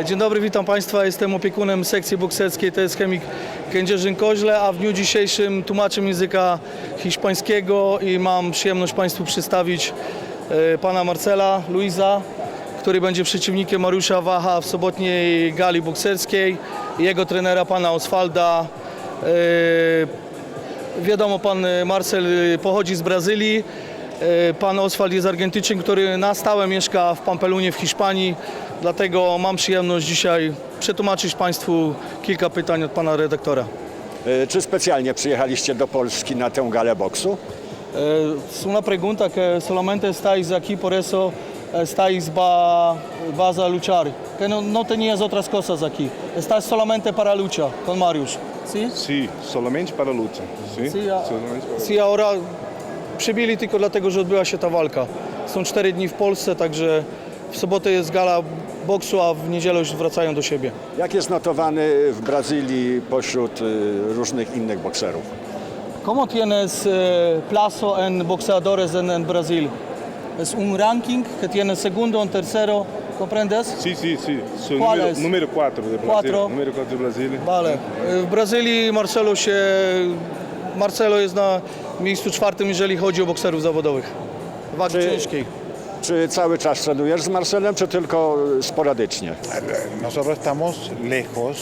E, Dzień dobry, witam Państwa. Jestem opiekunem sekcji bokserskiej TS Chemik Kędzierzyn-Koźle, a w dniu dzisiejszym tłumaczem języka hiszpańskiego i mam przyjemność Państwu przedstawić e, pana Marcela Luisa, który będzie przeciwnikiem Mariusza Wacha w sobotniej gali bokserskiej jego trenera pana Oswalda. E, Wiadomo, pan Marcel pochodzi z Brazylii. Pan Oswald jest Argentyńczykiem, który na stałe mieszka w Pampelunie w Hiszpanii. Dlatego mam przyjemność dzisiaj przetłumaczyć Państwu kilka pytań od pana redaktora. E, Czy specjalnie przyjechaliście do Polski na tę galę boksu? Es una pregunta que solamente estáis aquí por eso estáis va, vas a luchar. Que no, no tenías otras cosas aquí. Estás solamente para lucha con Mariusz. ¿Sí? Sí, solamente para lucha. Sí, Sí, a- solamente para Sí, ahora przybili tylko dlatego, że odbyła się ta walka. Są cztery dni w Polsce, także w sobotę jest gala boksu, a w niedzielę już wracają do siebie. Jak jest notowany w Brazylii pośród y, różnych innych bokserów? ¿Cómo tienes eh, plazo en boxeadores en, en Brasil? Es un ranking que tiene segundo o tercero, ¿comprendes? Sí, sí, sí. Soy ¿Cuál número, es? número 4 de Brasil. Cuatro. Número 4 de Brasil. Vale. W Brazylii Marcelo się... Marcelo jest na miejscu czwartym, jeżeli chodzi o bokserów zawodowych. Wagi Czy- ciężkiej. Czy cały czas trenujesz z Marcelem, czy tylko sporadycznie? Nosotros estamos lejos,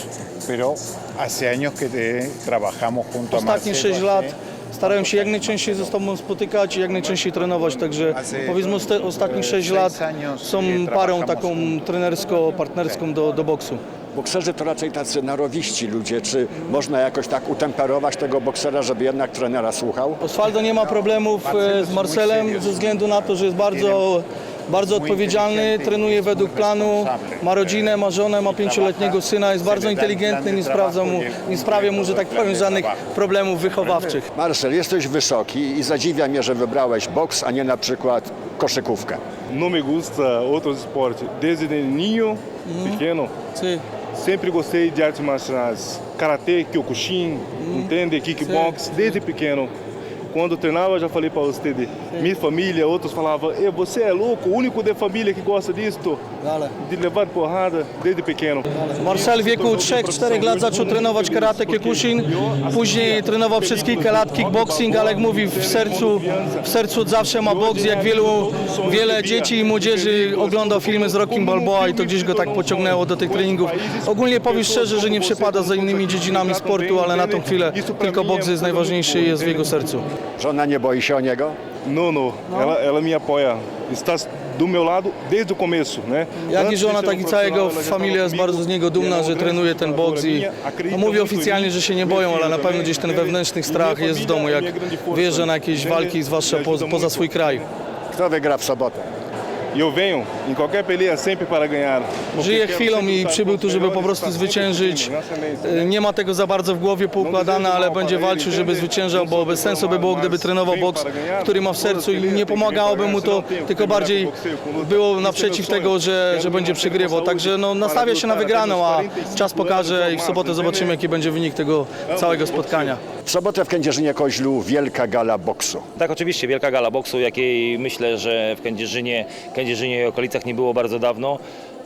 pero hace años que eh, trabajamos junto a Ostatnie Marcelo 6 lat starałem się jak najczęściej ze sobą spotykać i jak najczęściej trenować, także powiedzmy osta- ostatnich 6 lat są parą taką trenersko-partnerską do, do boksu. Bokserzy to raczej tacy narowiści ludzie. Czy można jakoś tak utemperować tego boksera, żeby jednak trenera słuchał? Osvaldo nie ma problemów e, z Marcelem ze względu na to, że jest bardzo, bardzo odpowiedzialny, trenuje według planu, ma rodzinę, ma żonę, ma pięcioletniego syna, jest bardzo inteligentny, nie, sprawdza mu, nie sprawia mu, że tak powiem, żadnych problemów wychowawczych. Marcel, jesteś wysoki i zadziwia mnie, że wybrałeś boks, a nie na przykład koszykówkę. Não me gusta outros esportes. Desde niño, pequeno, Czy sempre gostei de artes marciais. Karatê, Kyokushin, entende? Kickbox, desde pequeno. Quando treinava, eu já falei para você, de minha família, outros falavam, "Ei, você é louco, o único da família que gosta disso, Ale. de levar porrada desde pequeno. Marcel w wieku 3-4 lat zaczął trenować karate Kyokushin, później trenował przez kilka lat kickboxing, ale jak mówi, w sercu, w sercu od zawsze ma boks. Jak wielu, wiele dzieci i młodzieży oglądał filmy z Rocking Balboa i to gdzieś go tak pociągnęło do tych treningów. Ogólnie powiem szczerze, że nie przepada za innymi dziedzinami sportu, ale na tą chwilę tylko boks jest najważniejszy i jest w jego sercu. Żona nie boi się o niego? Não, não. Ela, ela me apoia. Está do meu lado desde o começo, né? Jak i Antes de żona, ser tak i cała jego profissional, ela já familia jest bardzo z niego e dumna, ela é że uma trenuje grande ten boks i inspiradora minha. Acredita no, mówi muito oficjalnie, że się nie boją, ale na pewno gdzieś ten wewnętrzny E strach jest w domu, é jak wjeżdża na jakieś walki, zwłaszcza po, poza swój kraj. Kto wygra w sobotę? E eu venho em qualquer peleia sempre para ganhar. Quero chwilą i przybył com tu, żeby po prostu zwyciężyć. E? Nie ma tego za bardzo w głowie poukładane, ale będzie walczył, żeby zwyciężał, bo bez sensu by było, gdyby trenował boks, który ma w sercu i nie pomagałoby mu to, tylko bardziej było naprzeciw tego, że, że będzie przegrywał. Także no, nastawia się na wygraną, a czas pokaże i w sobotę zobaczymy, jaki będzie wynik tego całego spotkania. W sobotę w Kędzierzynie-Koźlu wielka gala boksu. Tak, oczywiście, wielka gala boksu, jakiej myślę, że w Kędzierzynie, Kędzierzynie i okolicach nie było bardzo dawno.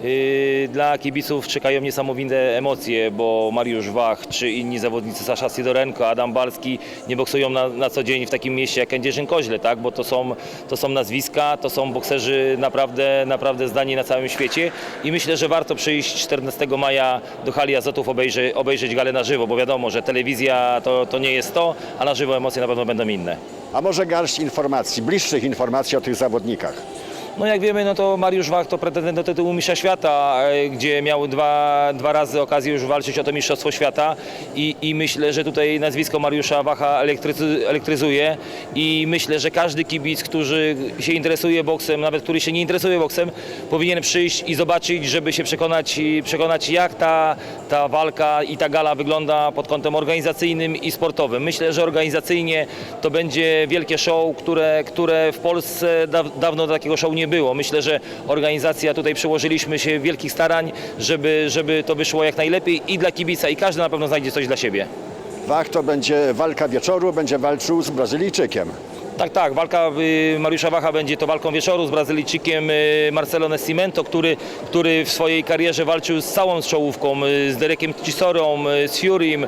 Yy, Dla kibiców czekają niesamowite emocje, bo Mariusz Wach czy inni zawodnicy, Sasza Sidorenko, Adam Balski nie boksują na, na co dzień w takim mieście jak Kędzierzyn-Koźle, tak? bo to są, to są nazwiska, to są bokserzy naprawdę, naprawdę zdani na całym świecie i myślę, że warto przyjść 14 maja do hali Azotów obejrzeć, obejrzeć galę na żywo, bo wiadomo, że telewizja to, to nie jest to, a na żywo emocje na pewno będą inne. A może garść informacji, bliższych informacji o tych zawodnikach? No jak wiemy, no to Mariusz Wach to pretendent do tytułu mistrza świata, e, gdzie miał dwa, dwa razy okazję już walczyć o to mistrzostwo świata. I, i myślę, że tutaj nazwisko Mariusza Wacha elektryzuje. I myślę, że każdy kibic, który się interesuje boksem, nawet który się nie interesuje boksem, powinien przyjść i zobaczyć, żeby się przekonać, przekonać jak ta, ta walka i ta gala wygląda pod kątem organizacyjnym i sportowym. Myślę, że organizacyjnie to będzie wielkie show, które, które w Polsce da, dawno takiego show nie było. Myślę, że organizacja tutaj przyłożyliśmy się wielkich starań, żeby, żeby to wyszło jak najlepiej i dla kibica i każdy na pewno znajdzie coś dla siebie. Wach to będzie walka wieczoru, będzie walczył z Brazylijczykiem. Tak, tak. Walka y, Mariusza Wacha będzie to walką wieczoru z Brazylijczykiem y, Marcelo Nascimento, który, który w swojej karierze walczył z całą czołówką, y, z Derekiem Cisorą, z Furym,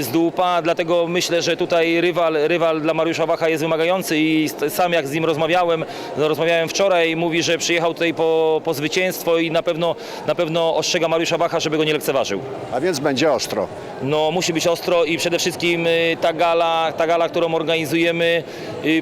z Dupa, dlatego myślę, że tutaj rywal, rywal dla Mariusza Wacha jest wymagający i sam jak z nim rozmawiałem, no, rozmawiałem wczoraj, mówi, że przyjechał tutaj po, po zwycięstwo i na pewno, na pewno ostrzega Mariusza Wacha, żeby go nie lekceważył. A więc będzie ostro. No musi być ostro i przede wszystkim ta gala, ta gala którą organizujemy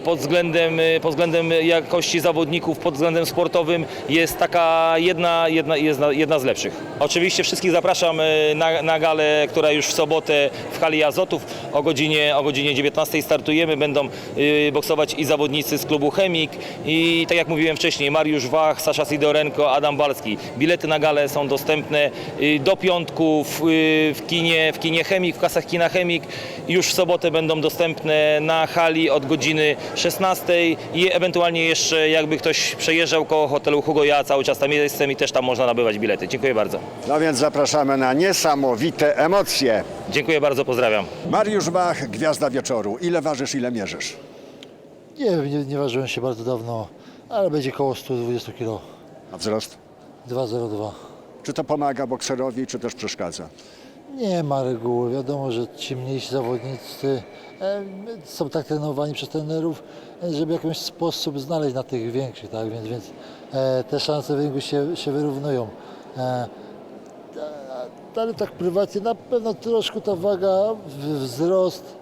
pod względem, y, pod względem jakości zawodników, pod względem sportowym jest taka jedna, jedna, jedna, jedna z lepszych. Oczywiście wszystkich zapraszam y, na, na galę, która już w sobotę w hali Azotów o godzinie, o godzinie 19 startujemy. Będą y, boksować i zawodnicy z klubu Chemik i tak jak mówiłem wcześniej Mariusz Wach, Sasza Sidorenko, Adam Balski. Bilety na galę są dostępne do piątku w, w kinie, w kinie Chemik, w kasach kina Chemik. Już w sobotę będą dostępne na hali od godziny 16 i ewentualnie jeszcze jakby ktoś przejeżdżał koło hotelu Hugo, ja cały czas tam jestem i też tam można nabywać bilety. Dziękuję bardzo. No więc zapraszamy na niesamowite emocje. Dziękuję bardzo, pozdrawiam. Mariusz Bach, Gwiazda Wieczoru. Ile ważysz, ile mierzysz? Nie wiem, nie, nie ważyłem się bardzo dawno, ale będzie koło 120 kg. A wzrost? 2,02. Czy to pomaga bokserowi, czy też przeszkadza? Nie ma reguły. Wiadomo, że ci mniejsi zawodnicy są tak trenowani przez trenerów, żeby w jakiś sposób znaleźć na tych większych, tak? Więc, więc e, te szanse w się, się wyrównują. E, ale tak prywatnie na pewno troszkę ta waga, wzrost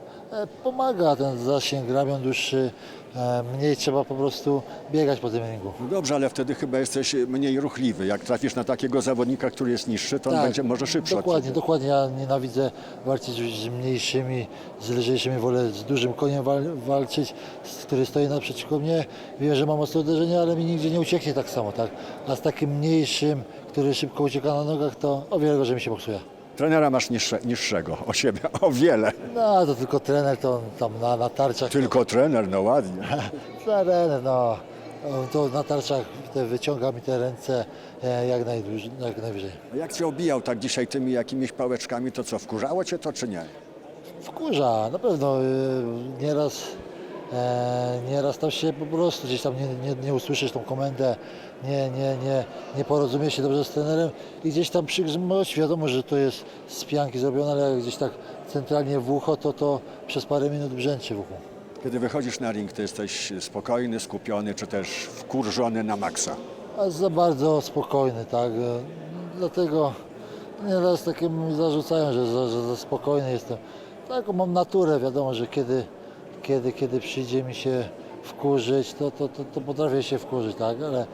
pomaga, ten zasięg ramion dłuższy, e, mniej trzeba po prostu biegać po tym ringu. No dobrze, ale wtedy chyba jesteś mniej ruchliwy. Jak trafisz na takiego zawodnika, który jest niższy, to on będzie może szybszy od Dokładnie, ciebie. dokładnie. Ja nienawidzę walczyć z mniejszymi, z lżejszymi. Wolę z dużym koniem wal, walczyć, z- który stoi naprzeciwko mnie. Wiem, że mam ostre uderzenie, ale mi nigdzie nie ucieknie tak samo, tak? A z takim mniejszym, który szybko ucieka na nogach, to o wiele gorzej mi się boksuje. Trenera masz niższe, niższego o siebie, o wiele. No, to tylko trener, to on tam na, na tarczach. Tylko trener, no ładnie. Trener, no. On To na tarczach te wyciąga mi te ręce e, jak, najdłużej, jak najwyżej. A jak cię obijał tak dzisiaj tymi jakimiś pałeczkami, to co, wkurzało cię to czy nie? Wkurza, na pewno. y, Nieraz, e, nieraz tam się po prostu gdzieś tam nie, nie, nie usłyszysz tą komendę, nie, nie, nie, nie porozumiesz się dobrze z trenerem i gdzieś tam przygrzmoć. Wiadomo, że to jest z pianki zrobione, ale jak gdzieś tak centralnie w ucho, to to przez parę minut brzęczy w uchu. Kiedy wychodzisz na ring, to jesteś spokojny, skupiony, czy też wkurzony na maksa. A za bardzo spokojny, tak. Dlatego nieraz takie mi zarzucają, że za, że za spokojny jestem. Taką mam naturę, wiadomo, że kiedy, kiedy, kiedy przyjdzie mi się wkurzyć, to, to, to, to potrafię się wkurzyć, tak, ale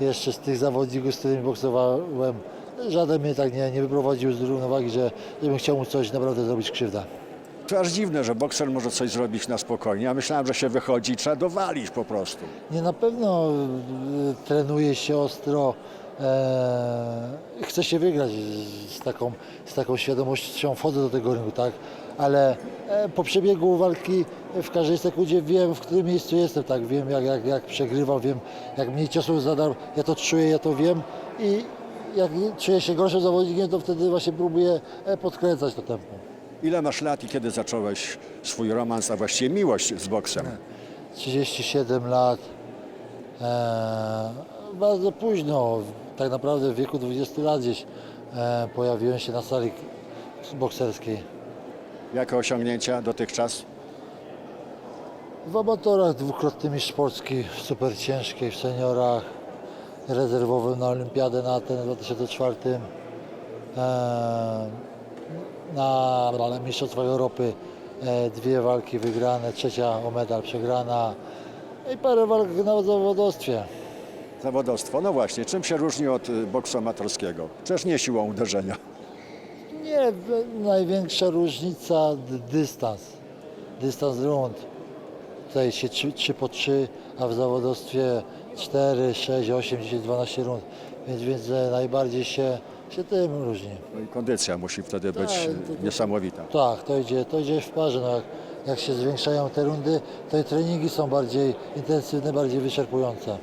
jeszcze z tych zawodników, z którymi boksowałem, żaden mnie tak nie, nie wyprowadził z równowagi, że żebym chciał mu coś naprawdę zrobić krzywda. To aż dziwne, że bokser może coś zrobić na spokojnie. Ja myślałem, że się wychodzi i trzeba dowalić po prostu. Nie, na pewno y, trenuje się ostro. E, chce się wygrać z, z, taką, z taką świadomością, wchodzę do tego ringu, tak? Ale e, po przebiegu walki w każdej sekundzie wiem, w którym miejscu jestem, tak? Wiem, jak, jak, jak przegrywam, wiem, jak mniej ciosów zadam, ja to czuję, ja to wiem i jak czuję się gorszym zawodnikiem, to wtedy właśnie próbuję e, podkręcać to tempo. Ile masz lat i kiedy zacząłeś swój romans, a właściwie miłość z boksem? 37 lat. E, bardzo późno, tak naprawdę w wieku 20 lat gdzieś e, pojawiłem się na sali bokserskiej. Jakie osiągnięcia dotychczas? W amatorach dwukrotny mistrz Polski w super ciężkiej, w seniorach, rezerwowym na Olimpiadę na ten w 2004. E, na na Mistrzostwach Europy e, dwie walki wygrane, trzecia o medal przegrana i parę walk na zawodowstwie. Zawodowstwo. No właśnie, czym się różni od y, boksu amatorskiego? Przecież nie siłą uderzenia. Nie, największa różnica dystans. Dystans rund. Tutaj się 3, 3 po 3, a w zawodowstwie 4, 6, 8, 10, 12 rund. Więc, więc e, najbardziej się, się tym różni. No i kondycja musi wtedy być Tak, y, to- to- niesamowita. Tak, to idzie, to idzie w parze. No jak, jak się zwiększają te rundy, to i treningi są bardziej intensywne, bardziej wyczerpujące.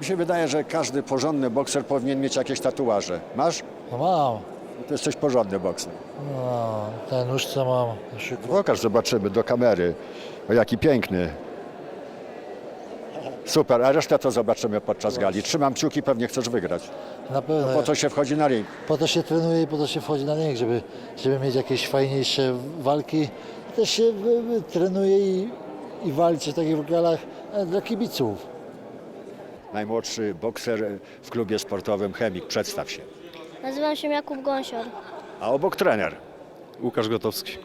Mi się wydaje, że każdy porządny bokser powinien mieć jakieś tatuaże. Masz? No mam, To jesteś porządny bokser. no, ten nóż co mam. Pokaż, zobaczymy do kamery. O jaki piękny. Super, a resztę to zobaczymy podczas gali. Trzymam kciuki, pewnie chcesz wygrać. Na pewno. Po co się wchodzi na ring? Po to się trenuje i po to się wchodzi na ring, żeby, żeby mieć jakieś fajniejsze walki. Też się y, y, trenuje i, i walczy w takich galach e, dla kibiców. Najmłodszy bokser w klubie sportowym Chemik. Przedstaw się. Nazywam się Jakub Gąsior. A obok trener. Łukasz Gotowski.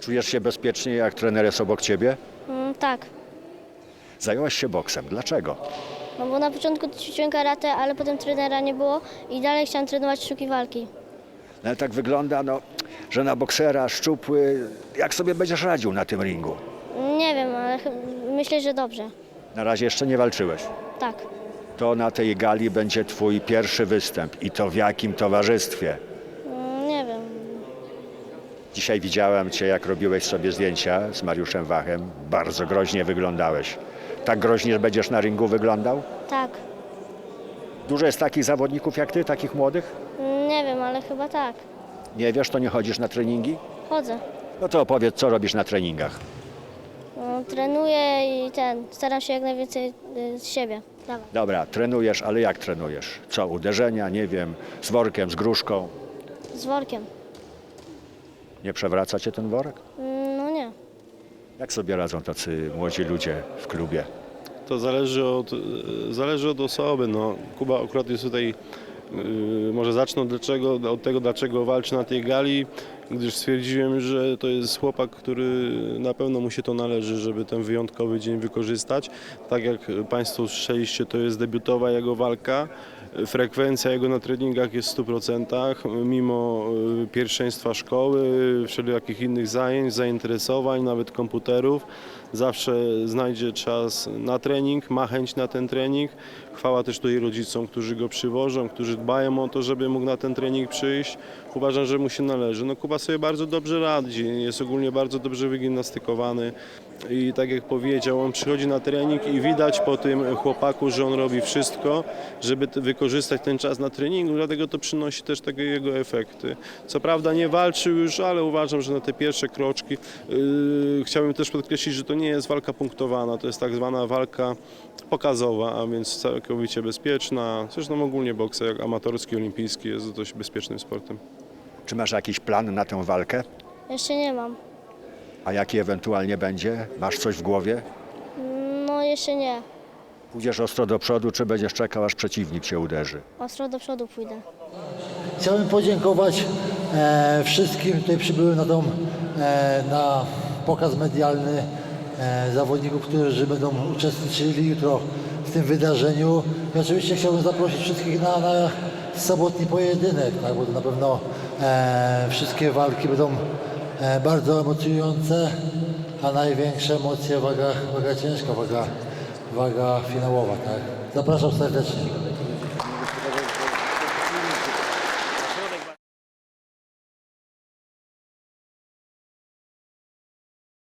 Czujesz się bezpiecznie, jak trener jest obok ciebie? Mm, tak, Zająłeś się boksem. Dlaczego? no bo na początku ćwiczyłem karate, ale potem trenera nie było i dalej chciałem trenować sztuki walki. No, ale tak wygląda, no, że na boksera szczupły. Jak sobie będziesz radził na tym ringu? Nie wiem, ale chy- myślę, że dobrze. Na razie jeszcze nie walczyłeś. Tak. To na tej gali będzie twój pierwszy występ. I to w jakim towarzystwie? Mm, Nie wiem. Dzisiaj widziałem cię, jak robiłeś sobie zdjęcia z Mariuszem Wachem. Bardzo groźnie wyglądałeś. Tak groźnie będziesz na ringu wyglądał? Tak. Dużo jest takich zawodników jak ty, takich młodych? Mm, Nie wiem, ale chyba tak. Nie wiesz, to nie chodzisz na treningi? Chodzę. No to opowiedz, co robisz na treningach. Trenuję i ten, staram się jak najwięcej y, z siebie dawać. Dobra, trenujesz, ale jak trenujesz? Co, uderzenia, nie wiem, z workiem, z gruszką? Z workiem. Nie przewraca cię ten worek? Mm, No nie. Jak sobie radzą tacy młodzi ludzie w klubie? To zależy od, e, zależy od osoby. No, Kuba akurat jest tutaj, yy, może zacznę dlaczego, od tego, dlaczego walczy na tej gali, gdyż stwierdziłem, że to jest chłopak, który na pewno mu się to należy, żeby ten wyjątkowy dzień wykorzystać. Tak jak Państwo słyszeliście, to jest debiutowa jego walka. Frekwencja jego na treningach jest w 100%, mimo y, pierwszeństwa szkoły, wszelakich innych zajęć, zainteresowań, nawet komputerów. Zawsze znajdzie czas na trening, ma chęć na ten trening. Chwała też tutaj rodzicom, którzy go przywożą, którzy dbają o to, żeby mógł na ten trening przyjść. Uważam, że mu się należy. No Kuba sobie bardzo dobrze radzi, jest ogólnie bardzo dobrze wygimnastykowany i tak jak powiedział, on przychodzi na trening i widać po tym chłopaku, że on robi wszystko, żeby wykorzystać ten czas na treningu, dlatego to przynosi też takie jego efekty. Co prawda nie walczył już, ale uważam, że na te pierwsze kroczki yy, chciałbym też podkreślić, że to nie jest walka punktowana, to jest tak zwana walka pokazowa, a więc całkowicie bezpieczna. Zresztą ogólnie boks jak amatorski, olimpijski jest dość bezpiecznym sportem. Czy masz jakiś plan na tę walkę? Jeszcze nie mam. A jaki ewentualnie będzie? Masz coś w głowie? Mm, No jeszcze nie. Pójdziesz ostro do przodu, czy będziesz czekał, aż przeciwnik cię uderzy? Ostro do przodu pójdę. Chciałbym podziękować e, wszystkim tutaj przybyłym na, tą, e, na pokaz medialny zawodników, którzy będą uczestniczyli jutro w tym wydarzeniu. I oczywiście chciałbym zaprosić wszystkich na, na sobotni pojedynek, tak, bo na pewno e, wszystkie walki będą e, bardzo emocjonujące, a największe emocje waga, waga ciężka, waga, waga finałowa. Tak. Zapraszam serdecznie.